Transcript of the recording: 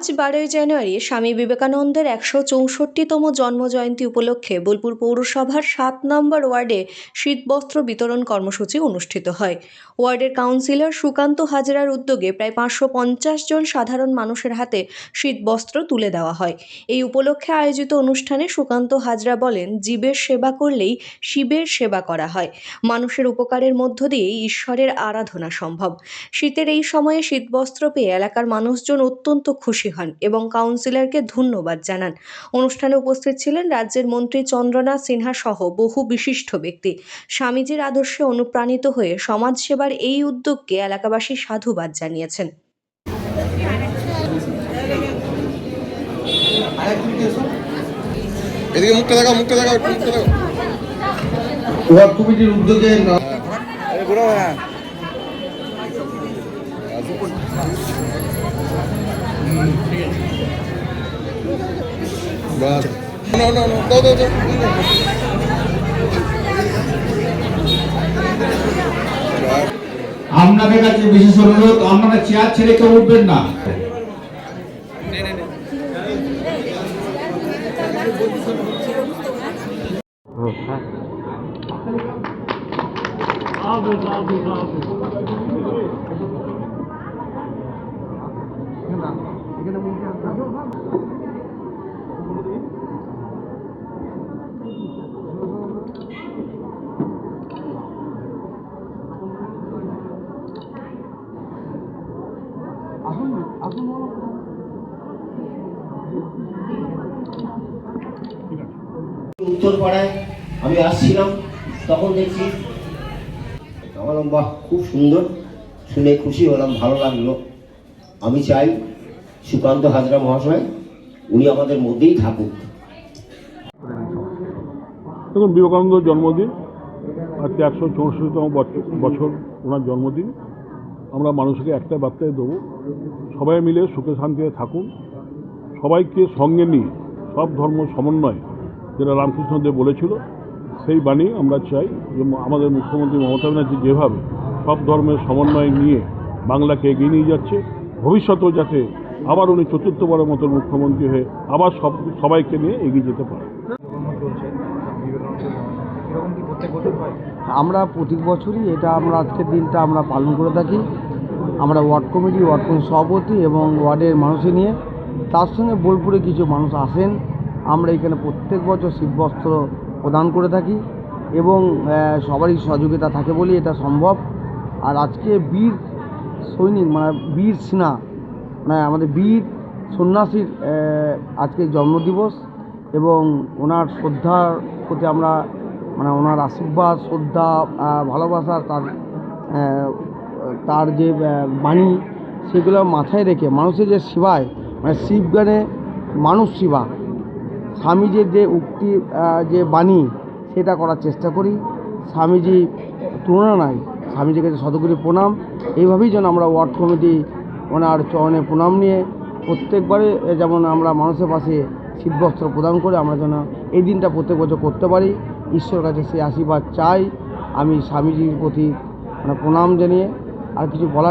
আজ বারোই জানুয়ারি স্বামী বিবেকানন্দের একশো চৌষট্টিতম জন্মজয়ন্তী উপলক্ষে বোলপুর পৌরসভার সাত নম্বর ওয়ার্ডে শীতবস্ত্র বিতরণ কর্মসূচি অনুষ্ঠিত হয়। ওয়ার্ডের কাউন্সিলর সুকান্ত হাজরার উদ্যোগে প্রায় পাঁচশো পঞ্চাশ জন সাধারণ মানুষের হাতে শীতবস্ত্র তুলে দেওয়া হয়। এই উপলক্ষে আয়োজিত অনুষ্ঠানে সুকান্ত হাজরা বলেন, জীবের সেবা করলেই শিবের সেবা করা হয়। মানুষের উপকারের মধ্য দিয়েই ঈশ্বরের আরাধনা সম্ভব। শীতের এই সময়ে শীতবস্ত্র পেয়ে এলাকার মানুষজন অত্যন্ত খুশি হন এবং কাউন্সিলরকে ধন্যবাদ জানান। অনুষ্ঠানে উপস্থিত ছিলেন রাজ্যের মন্ত্রী চন্দ্রনাথ সিনহা সহ বহু বিশিষ্ট ব্যক্তি। স্বামীজির আদর্শে অনুপ্রাণিত হয়ে সমাজসেবার এই উদ্যোগকে এলাকাবাসী সাধুবাদ জানিয়েছেন। এদিকে মুখটা দেখাও মুখটা দেখাও মুখটা দেখাও। কমিটির উদ্যোগে ন- বাস না না না দাও দাও দাও আপনাদের কাছে বিশেষ অনুরোধ আপনারা চেয়ার ছেড়ে কেউ উঠবেন না। উত্তর পাড়ায় আমি আসছিলাম তখন দেখছি বললাম, বাহ খুব সুন্দর শুনে খুশি হলাম ভালো লাগল। আমি চাই সুকান্ত হাজরা মহাশয় উনি আমাদের মধ্যেই থাকুক। দেখুন বিবেকানন্দ জন্মদিন আজকে একশো চৌষট্টিতম বছর ওনার জন্মদিন। আমরা মানুষকে একটা বার্তায় দেবো। সবাই মিলে সুখে শান্তিতে থাকুন। সবাইকে সঙ্গে নিয়ে, সব ধর্ম সমন্বয়, যেটা রামকৃষ্ণদেব বলেছিল, সেই বাণী আমরা চাই যে আমাদের মুখ্যমন্ত্রী মমতা ব্যানার্জি যেভাবে সব ধর্মের সমন্বয় নিয়ে বাংলাকে এগিয়ে নিয়ে যাচ্ছে, ভবিষ্যতেও যাতে আবার উনি চতুর্থবারের মতো মুখ্যমন্ত্রী হয়ে আবার সব, সবাইকে নিয়ে এগিয়ে যেতে পারে। আমরা প্রতি বছরই এটা আমরা আজকের দিনটা আমরা পালন করে থাকি। আমরা ওয়ার্ড কমিটি, ওয়ার্ড কমিটির সভাপতি এবং ওয়ার্ডের মানুষে নিয়ে। তার সঙ্গে বোলপুরে কিছু মানুষ আসেন। আমরা এখানে প্রত্যেক বছর শীতবস্ত্র প্রদান করে থাকি এবং সবারই সহযোগিতা থাকে বলেই এটা সম্ভব। আর আজকে বীর সৈনিক মানে বীর সিনহা মানে আমাদের বীর সন্ন্যাসীর আজকে জন্মদিবস এবং ওনার শ্রদ্ধার প্রতি আমরা মানে ওনার আশীর্বাদ, শ্রদ্ধা ভালোবাসা তার তার যে বাণী, সেগুলো মাথায় রেখে মানুষের যে সেবায় মানে শিবগানে মানুষ সেবা, স্বামীজির যে উক্তি যে বাণী, সেটা করার চেষ্টা করি। স্বামীজি তুলনা নাই, স্বামীজির কাছে শতকরি প্রণাম। এইভাবেই যেন আমরা ওয়ার্ড কমিটি, ওনার চরণে প্রণাম নিয়ে প্রত্যেকবারে যেমন আমরা মানুষের পাশে শীতবস্ত্র প্রদান করে আমরা যেন এই দিনটা প্রত্যেক বছর করতে পারি। ঈশ্বরের কাছে সেই আশীর্বাদ চাই। আমি স্বামীজির প্রতি মানে প্রণাম জানিয়ে আর কিছু বলার